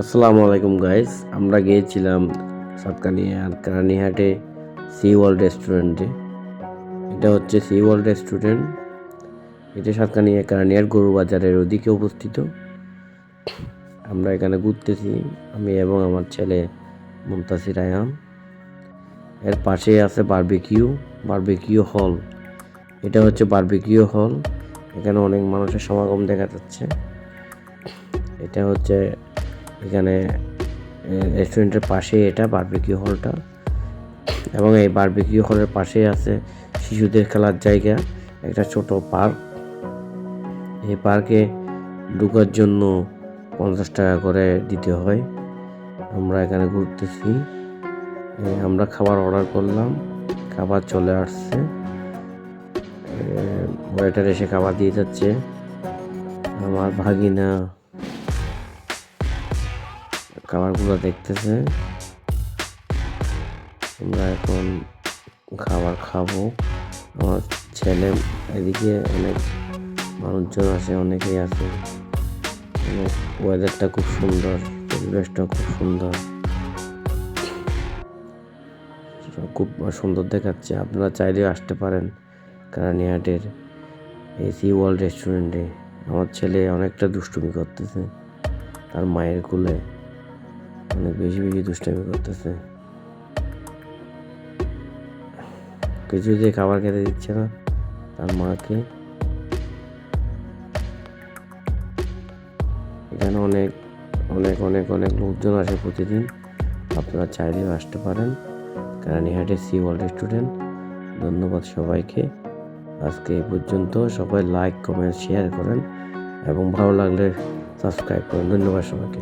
আসসালামু আলাইকুম গাইস আমরা গিয়েছিলাম সাতকানিয়ার কারানিহাটে সি ওয়ার্ল্ড রেস্টুরেন্টে এটা হচ্ছে সি ওয়ার্ল্ড রেস্টুরেন্ট এটা সাতকানিয়া কারানিয়ার গরু বাজারের ওদিকে অবস্থিত। আমরা এখানে ঘুরতেছি, আমি এবং আমার ছেলে মুমতাসির আয়াম এর পাশে আছে বারবিকিউ বারবিকিউ হল এটা হচ্ছে বারবিকিউ হল এখানে অনেক মানুষের সমাগম দেখা যাচ্ছে। এটা হচ্ছে এখানে রেস্টুরেন্টের পাশে এটা বারবিকিউ হলটা এবং এই বারবিকিউ হলের পাশেই আছে শিশুদের খেলার জায়গা, একটা ছোট পার্ক এই পার্কে ঢুকার জন্য পঞ্চাশ টাকা করে দিতে হয়। আমরা এখানে ঘুরতেছি। আমরা খাবার অর্ডার করলাম, খাবার চলে আসছে। ওয়েটার এসে খাবার দিয়ে যাচ্ছে। আমার ভাগিনা খাবারগুলো দেখতেছে। আমরা এখন খাবার খাব। আমার ছেলে এদিকে অনেক মানুষজন আছে, অনেকেই আছে। ওয়েদারটা খুব সুন্দর পরিবেশটা খুব সুন্দর। খুব সুন্দর দেখাচ্ছে। আপনারা চাইলেও আসতে পারেন কারানিহাটের এই সি ওয়ার্ল্ড রেস্টুরেন্টে আমার ছেলে অনেকটা দুষ্টুমি করতেছে। তার মায়ের কোলে অনেক বেশি বেশি দুষ্টামি করতেছে। কিছু দিয়ে খাবার খেতে দিচ্ছে না, তার মাকে। এখানে অনেক অনেক অনেক অনেক লোকজন আসে প্রতিদিন। আপনারা চাইলেও আসতে পারেন। কারণিহাটে সি ওয়ার্ল্ড রেস্টুরেন্ট ধন্যবাদ সবাইকে। আজকে এই পর্যন্ত সবাই লাইক, কমেন্ট, শেয়ার করেন এবং ভালো লাগলে সাবস্ক্রাইব করেন। ধন্যবাদ সবাইকে।